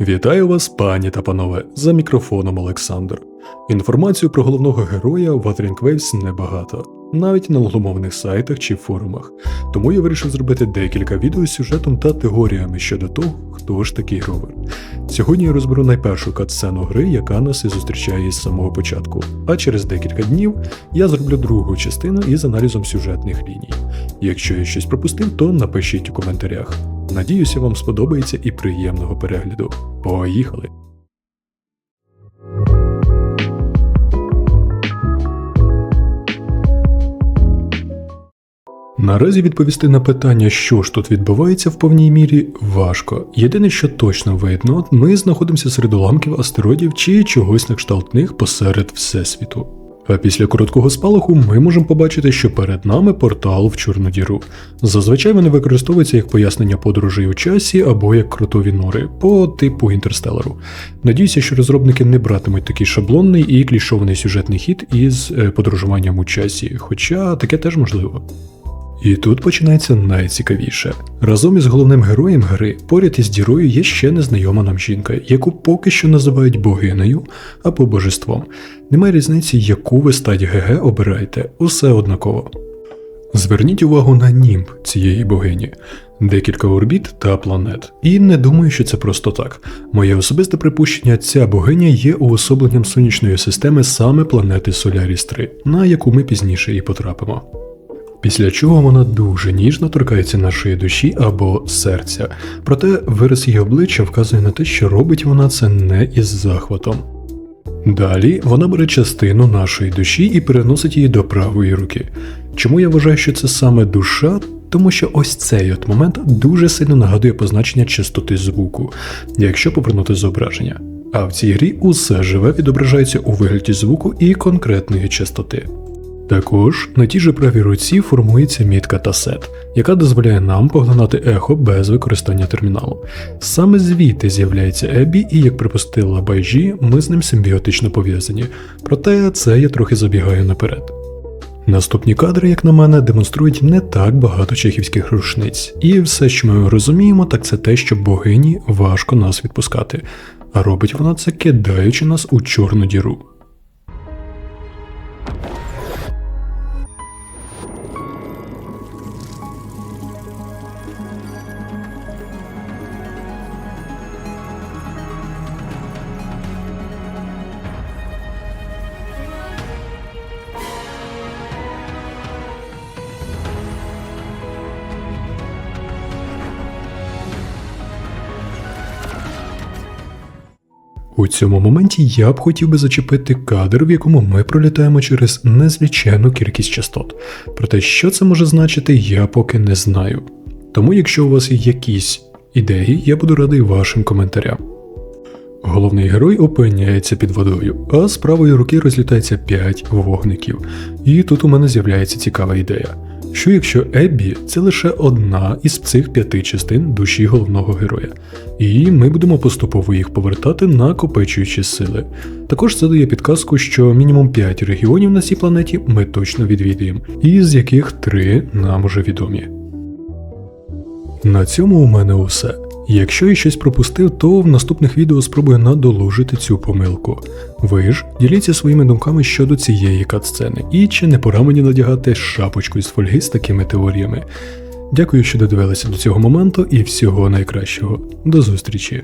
Вітаю вас, пані та панове, за мікрофоном Олександр. Інформацію про головного героя в Wuthering Waves небагато, навіть на англомовних сайтах чи форумах. Тому я вирішив зробити декілька відео з сюжетом та теоріями щодо того, хто ж такий ровер. Сьогодні я розберу найпершу катсцену гри, яка нас і зустрічає із самого початку. А через декілька днів я зроблю другу частину із аналізом сюжетних ліній. Якщо я щось пропустив, то напишіть у коментарях. Надіюся, вам сподобається і приємного перегляду. Поїхали! Наразі відповісти на питання, що ж тут відбувається в повній мірі, важко. Єдине, що точно видно, ми знаходимося серед уламків астероїдів чи чогось на кшталт них посеред Всесвіту. А після короткого спалаху ми можемо побачити, що перед нами портал в Чорну діру. Зазвичай вони використовуються як пояснення подорожей у часі або як крутові нори по типу інтерстелару. Надіюся, що розробники не братимуть такий шаблонний і клішований сюжетний хід із е, подорожуванням у часі, хоча таке теж можливо. І тут починається найцікавіше. Разом із головним героєм гри поряд із дірою є ще незнайома нам жінка, яку поки що називають богинею або божеством. Немає різниці, яку ви стать ГГ обираєте, усе однаково. Зверніть увагу на німб цієї богині, декілька орбіт та планет. І не думаю, що це просто так. Моє особисте припущення, ця богиня є уособленням сонячної системи саме планети Соляріс 3, на яку ми пізніше і потрапимо. Після чого вона дуже ніжно торкається нашої душі або серця, проте вираз її обличчя вказує на те, що робить вона це не із захватом. Далі вона бере частину нашої душі і переносить її до правої руки. Чому я вважаю, що це саме душа? Тому що ось цей от момент дуже сильно нагадує позначення частоти звуку, якщо повернути зображення. А в цій грі усе живе відображається у вигляді звуку і конкретної частоти. Також на тій же правій руці формується мітка та сет, яка дозволяє нам поглинати ехо без використання терміналу. Саме звідти з'являється Ебі, і як припустила Байжі, ми з ним симбіотично пов'язані, проте це я трохи забігаю наперед. Наступні кадри, як на мене, демонструють не так багато чехівських рушниць, і все, що ми розуміємо, так це те, що богині важко нас відпускати, а робить вона це кидаючи нас у чорну діру. У цьому моменті я б хотів би зачепити кадр, в якому ми пролітаємо через незвичайну кількість частот. Проте, що це може значити, я поки не знаю. Тому, якщо у вас є якісь ідеї, я буду радий вашим коментарям. Головний герой опиняється під водою, а з правої руки розлітається 5 вогників. І тут у мене з'являється цікава ідея. Що якщо Еббі це лише одна із цих п'яти частин душі головного героя, і ми будемо поступово їх повертати, накопичуючи сили. Також це дає підказку, що мінімум 5 регіонів на цій планеті ми точно відвідуємо, з яких 3 нам уже відомі. На цьому у мене усе. Якщо я щось пропустив, то в наступних відео спробую надолужити цю помилку. Ви ж діліться своїми думками щодо цієї катсцени, і чи не пора мені надягати шапочку із фольги з такими теоріями. Дякую, що додивилися до цього моменту, і всього найкращого. До зустрічі!